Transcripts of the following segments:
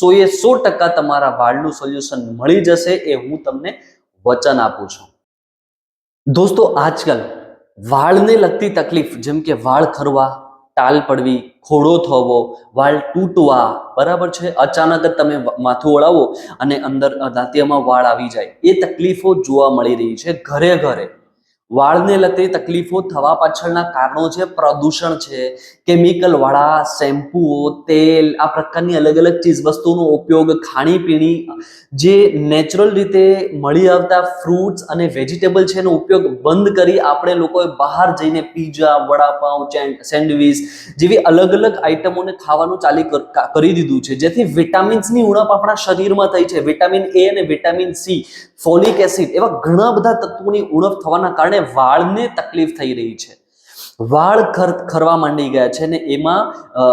સો એ સો ટકા તમારા વાળનું સોલ્યુશન મળી જશે એ હું તમને વચન આપું છું. દોસ્તો, આજકાલ વાળને લગતી તકલીફ, જેમ કે વાળ ખરવા, ટાલ પડવી, ખોડો થવો, વાળ તૂટવા, બરાબર છે? અચાનક જ તમે માથું ઓળાવો અને અંદર દાંતિયામાં વાળ આવી જાય. એ તકલીફો જોવા મળી રહી છે ઘરે ઘરે. વાળને લગતી તકલીફો થવા પાછળના કારણો છે, પ્રદૂષણ છે કેમિકલ શેમ્પૂઓ તેલ, આ પ્રકારની અલગ અલગ ચીજ વસ્તુનો ઉપયોગ, ખાણીપીણી, જે નેચરલ રીતે મળી આવતા ફ્રૂટ્સ અને વેજીટેબલ છે એનો ઉપયોગ બંધ કરી આપણે લોકોએ બહાર જઈને પીઝા વડાપાઉં સેન્ડવિચ જેવી અલગ અલગ આઈટમોને ખાવાનું ચાલી કરી દીધું છે. જેથી વિટામિન્સની ઉણપ આપણા શરીરમાં થઈ છે. વિટામિન એ અને વિટામિન સી ફોલિક એસિડ એવા ઘણા બધા તત્વોની ઉણપ થવાના કારણે વાળને તકલીફ થઈ રહી છે. વાળ ખર, ખરવા માંડી ગયા છે ને એમાં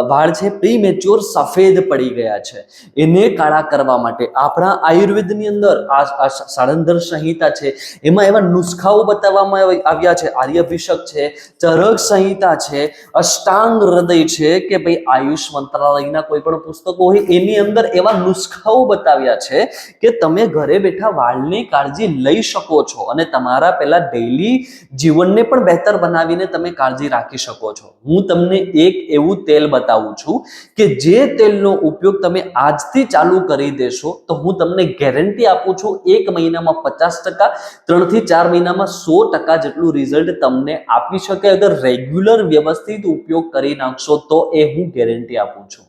વાળ છે પ્રીમેચ્યોર સફેદ પડી ગયા છે. એને કાળા કરવા માટે આપણા આયુર્વેદની અંદર આ સાળંદર સંહિતા છે, એમાં એવા નુસ્ખાઓ બતાવવામાં આવી- આવ્યા છે, આર્યભિષક છે, ચરક સંહિતા છે, અષ્ટાંગ હૃદય છે કે ભાઈ આયુષ મંત્રાલયના કોઈ પણ પુસ્તકો હોય એની અંદર એવા નુસ્ખાઓ બતાવ્યા છે કે તમે ઘરે બેઠા વાળની કાળજી લઈ શકો છો અને તમારા પેલા ડેઈલી જીવનને પણ બહેતર બનાવીને તમે કાળજી રાખી શકો છો. હું તમને એક એવું તેલ બતાવું છું કે જે તેલનો ઉપયોગ તમે આજથી ચાલુ કરી દેશો, તો હું તમને ગેરંટી આપું છું એક મહિનામાં પચાસ ટકા, ત્રણથી ચાર મહિનામાં સો ટકા જેટલું રિઝલ્ટ તમને આપી શકે. અગર રેગ્યુલર વ્યવસ્થિત ઉપયોગ કરી નાખશો, તો એ હું ગેરંટી આપું છું.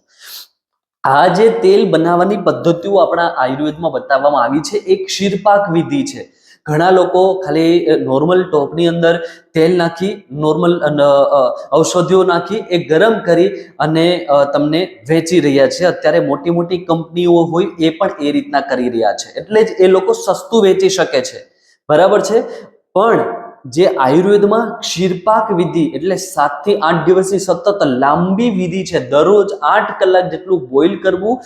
આ જે તેલ બનાવવાની પદ્ધતિઓ આપણા આયુર્વેદમાં બતાવવામાં આવી છે એક શિરપાક વિધિ છે. ઘણા લોકો ખાલી નોર્મલ ટોપની અંદર તેલ નાખી નોર્મલ ઔષધિઓ નાખી, એ ગરમ કરી અને તમને વેચી રહ્યા છે. અત્યારે મોટી મોટી કંપનીઓ હોય એ પણ એ રીતના કરી રહ્યા છે. એટલે જ એ લોકો સસ્તું વેચી શકે છે. બરાબર છે? પણ જે આયુર્વેદમાં ક્ષીરપાક વિધિ એટલે સાતથી આઠ દિવસની સતત લાંબી વિધિ છે. દરરોજ આઠ કલાક જેટલું બોઇલ કરવું,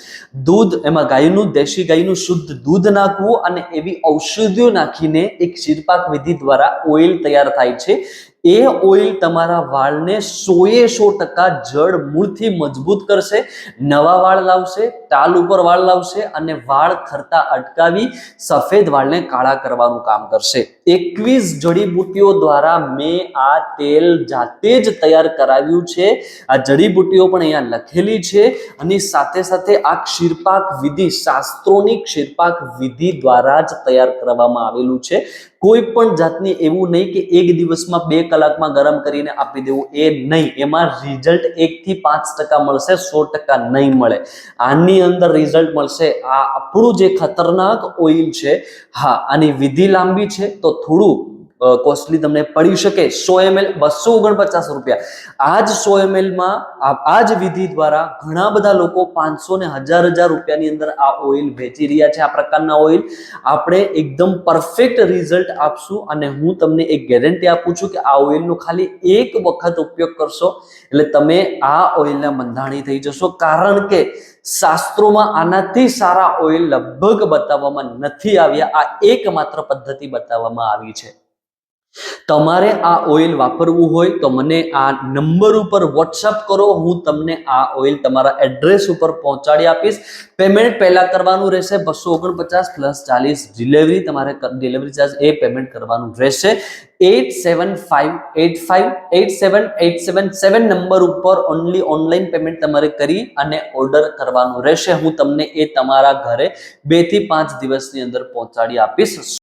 દૂધ, એમાં ગાયનું, દેશી ગાયનું શુદ્ધ દૂધ નાખવું અને એવી ઔષધિઓ નાખીને એક ક્ષીરપાક વિધિ દ્વારા ઓઇલ તૈયાર થાય છે. એ ઓઇલ તમારા વાળને સોએ સો ટકા જડ મૂળથી મજબૂત કરશે, નવા વાળ લાવશે ટાલ ઉપર વાળ લાવશે અને વાળ ખરતા અટકાવી સફેદ વાળને કાળા કરવાનું કામ કરશે. એકવીસ જડીબુટ્ટીઓ દ્વારા મેં આ તેલ જાતે જ તૈયાર કરાવ્યું છે. આ જડીબુટ્ટીઓ પણ અહીંયા લખેલી છે અને સાથે સાથે આ ક્ષીરપાક વિધિ શાસ્ત્રોની ક્ષીરપાક વિધિ દ્વારા જ તૈયાર કરવામાં આવેલું છે. કોઈ પણ જાતની એવું નહીં કે એક દિવસમાં બે કલાકમાં ગરમ કરીને આપી દેવું એ નહીં. એમાં રિઝલ્ટ એક થી પાંચ ટકા મળશે, સો ટકા નહીં મળે. આની અંદર રિઝલ્ટ મળશે આ આપણું જે ખતરનાક ઓઇલ છે, હા, આની વિધિ લાંબી છે, તો થોડું કોસ્ટલી તમને પડી શકે સો એમએલ બસો ઓગણપચાસ રૂપિયા. આ જ સો એમએલમાં આ જ વિધિ દ્વારા ઘણા બધા લોકો પાંચસો ને હજાર હજાર રૂપિયાની અંદર આ ઓઇલ વેચી રહ્યા છે, આ પ્રકારના ઓઇલ આપણે એકદમ પરફેક્ટ રિઝલ્ટ આપશું અને હું તમને એક ગેરંટી આપું છું કે આ ઓઇલનો ખાલી એક વખત ઉપયોગ કરશો એટલે તમે આ ઓઇલના બંધાણી થઈ જશો. કારણ કે શાસ્ત્રોમાં આનાથી સારા ઓઇલ લગભગ બતાવવામાં નથી આવ્યા. આ એકમાત્ર પદ્ધતિ બતાવવામાં આવી છે. તમારે આ ઓઇલ વાપરવું હોય તો મને આ નંબર ઉપર વોટ્સઅપ કરો. હું તમને આ ઓઇલ તમારા એડ્રેસ ઉપર પહોંચાડી આપીશ. પેમેન્ટ પહેલાં કરવાનું રહેશે. બસો ઓગણપચાસ પ્લસ ચાલીસ ડિલિવરી તમારે ડિલિવરી ચાર્જ એ પેમેન્ટ કરવાનું રહેશે. Eight seven five eight five eight seven eight seven seven number ઉપર ઓનલી ઓનલાઈન પેમેન્ટ તમારે કરી અને ઓર્ડર કરવાનું રહેશે. હું તમને એ તમારા ઘરે બેથી પાંચ દિવસની અંદર પહોંચાડી આપીશ.